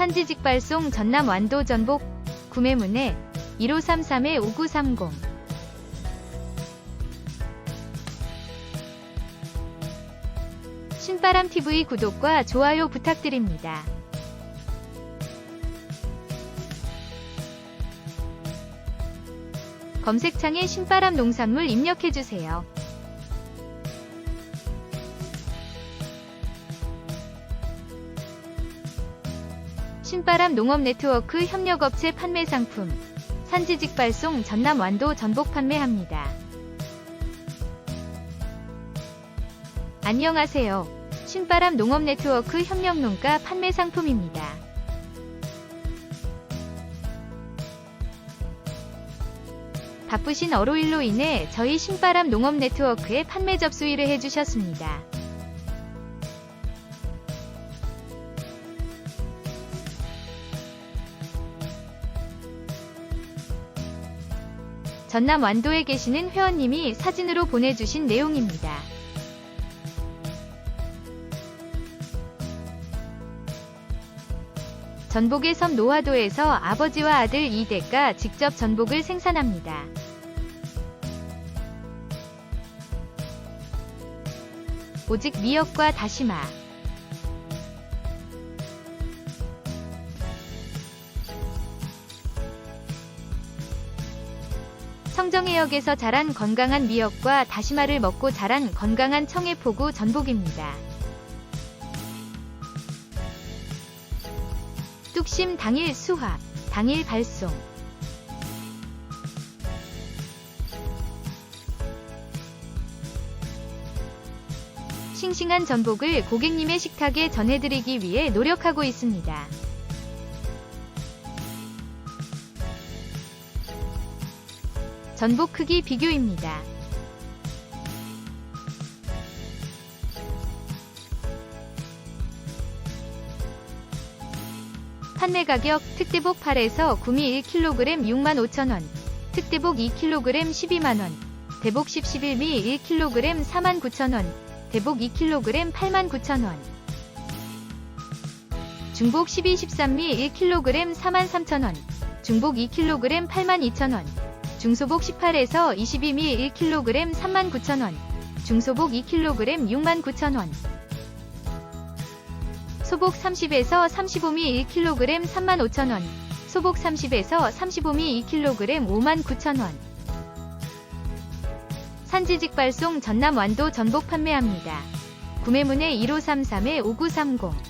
산지 직발송 전남 완도 전복 구매문의 1533-5930 신바람TV 구독과 좋아요 부탁드립니다. 검색창에 신바람 농산물 입력해주세요. 신바람 농업 네트워크 협력업체 판매 상품 산지직 발송 전남 완도 전복 판매합니다. 안녕하세요. 신바람 농업 네트워크 협력 농가 판매 상품입니다. 바쁘신 어로일로 인해 저희 신바람 농업 네트워크에 판매 접수일을 해주셨습니다. 전남 완도에 계시는 회원님이 사진으로 보내주신 내용입니다. 전복의 섬 노화도에서 아버지와 아들 2대가 직접 전복을 생산합니다. 오직 미역과 다시마, 청정해역에서 자란 건강한 미역과 다시마를 먹고 자란 건강한 청해포구 전복입니다. 뚝심 당일 수확, 당일 발송. 싱싱한 전복을 고객님의 식탁에 전해드리기 위해 노력하고 있습니다. 전복 크기 비교입니다. 판매 가격 특대복 8에서 구미 1kg 65,000원, 특대복 2kg 12만원, 대복 10 11미 1kg 49,000원, 대복 2kg 89,000원, 중복 12 13미 1kg 43,000원, 중복 2kg 82,000원, 중소복 18에서 22미 1kg 39,000원, 중소복 2kg 69,000원, 소복 30에서 35미 1kg 35,000원, 소복 30에서 35미 2kg 59,000원. 산지직 발송 전남 완도 전복 판매합니다. 구매문의 1533-5930